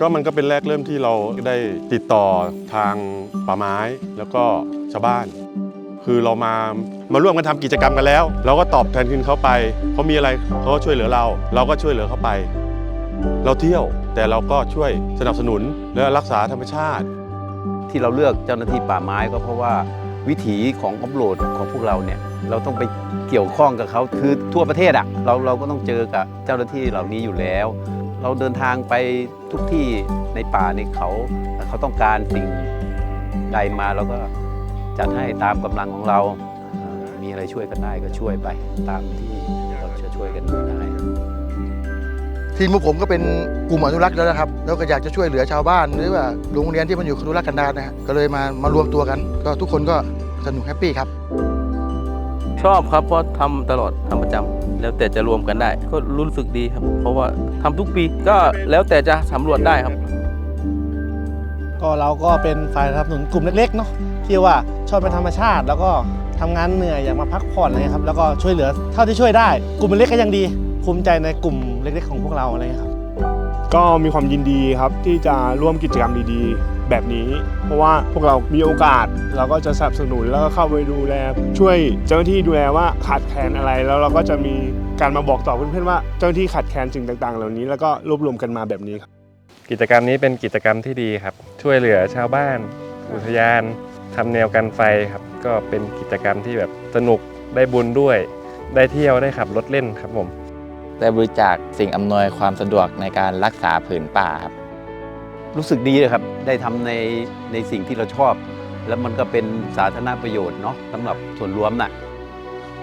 ก็มันก็เป็นแรกเริ่มที่เราได้ติดต่อทางป่าไม้แล้วก็ชาวบ้าน คือเรามามาร่วมกันทำกิจกรรมกันแล้ว เราก็ตอบแทนคืนเขาไปเขามีอะไรเขาก็ช่วยเหลือเรา เราก็ช่วยเหลือเขาไป เราเที่ยวแต่เราก็ช่วยสนับสนุนและรักษาธรรมชาติ ที่เราเลือกเจ้าหน้าที่ป่าไม้ก็เพราะว่า วิถีของออฟโรดของพวกเราเนี่ยเราต้องไปเกี่ยวข้องกับเขาคือทั่วประเทศอะเราเราก็ต้องเจอกับเจ้าหน้าที่เหล่านี้อยู่แล้ว เราเดินทางไปทุกที่ในป่าในเขาเขาต้องการสิ่งใดมาเราก็จัดให้ตามกำลังของเรา มีอะไรช่วยกันได้ก็ช่วยไปตามที่เราจะช่วยกันได้ ทีมของผมก็เป็นกลุ่มอนุรักษ์แล้วนะครับ แล้วก็อยากจะช่วยเหลือชาวบ้าน หรือว่าโรงเรียนที่มันอยู่อนุรักษ์กันดารนะฮะก็เลยมามารวมตัวกัน ก็ทุกคนก็สนุกแฮปปี้ครับ ชอบครับเพราะทำตลอดทำประจำแล้วแต่จะรวมกันได้ ก็รู้สึกดีครับ เพราะว่าทำทุกปีก็แล้วแต่จะสำรวจได้ครับ ก็เราก็เป็นฝ่ายสนับสนุนกลุ่มเล็กๆเนาะที่ว่าชอบเป็นธรรมชาติ แล้วก็ทำงานเหนื่อยอยากมาพักผ่อนอะไรเงี้ยครับแล้วก็ช่วยเหลือเท่าที่ช่วยได้ กลุ่มเล็กก็ยังดี ภูมิใจในกลุ่มเล็กๆของพวกเราอะไรเงี้ยครับ ก็มีความยินดีครับที่จะร่วมกิจกรรมดีๆ แบบนี้ เพราะว่าพวกเรามีโอกาสเราก็จะสนับสนุนแล้วก็เข้าไปดูแล ช่วยเจ้าหน้าที่ดูแลว่าขาดแคลนอะไร แล้วเราก็จะมีการมาบอกต่อเพื่อนๆว่าเจ้าหน้าที่ขาดแคลนสิ่งต่างๆ เหล่านี้แล้วก็รวบรวมกันมาแบบนี้ครับกิจกรรมนี้เป็นกิจกรรมที่ดีครับ ช่วยเหลือชาวบ้าน อุทยานทำแนวกันไฟครับ ก็เป็นกิจกรรมที่แบบสนุกได้บุญด้วย ได้เที่ยวได้ขับรถเล่นครับผม ได้บริจาคสิ่งอำนวยความสะดวกในการรักษาผืนป่าครับ รู้สึกดีเลยครับ ได้ทำในในสิ่งที่เราชอบ แล้วมันก็เป็นสาธารณประโยชน์เนาะสำหรับส่วนรวมน่ะ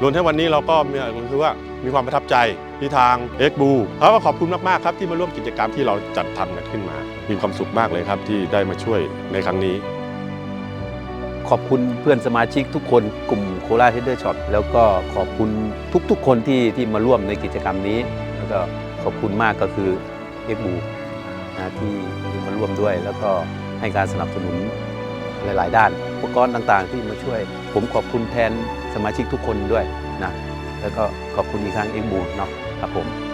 รวมทั้งวันนี้เราก็มีคือว่ามีความประทับใจที่ทางเอ็กบูเขาก็ขอบคุณมากๆครับที่มาร่วมกิจกรรมที่เราจัดทำกันขึ้นมา มีความสุขมากเลยครับที่ได้มาช่วยในครั้งนี้ ขอบคุณเพื่อนสมาชิกทุกคนกลุ่มโคราชเทเดอร์ช็อปแล้วก็ขอบคุณทุกๆ คนที่ที่มาร่วมในกิจกรรมนี้ แล้วก็ขอบคุณมากก็คือเอ็กบูนะที่ที่มาร่วมด้วย แล้วก็ให้การสนับสนุนหลาย ๆ ด้านอุปกรณ์ต่างๆ ที่มาช่วย ผมขอบคุณแทนสมาชิกทุกคนด้วยนะแล้วก็ขอบคุณอีกครั้งเอ็กบูเนาะครับผม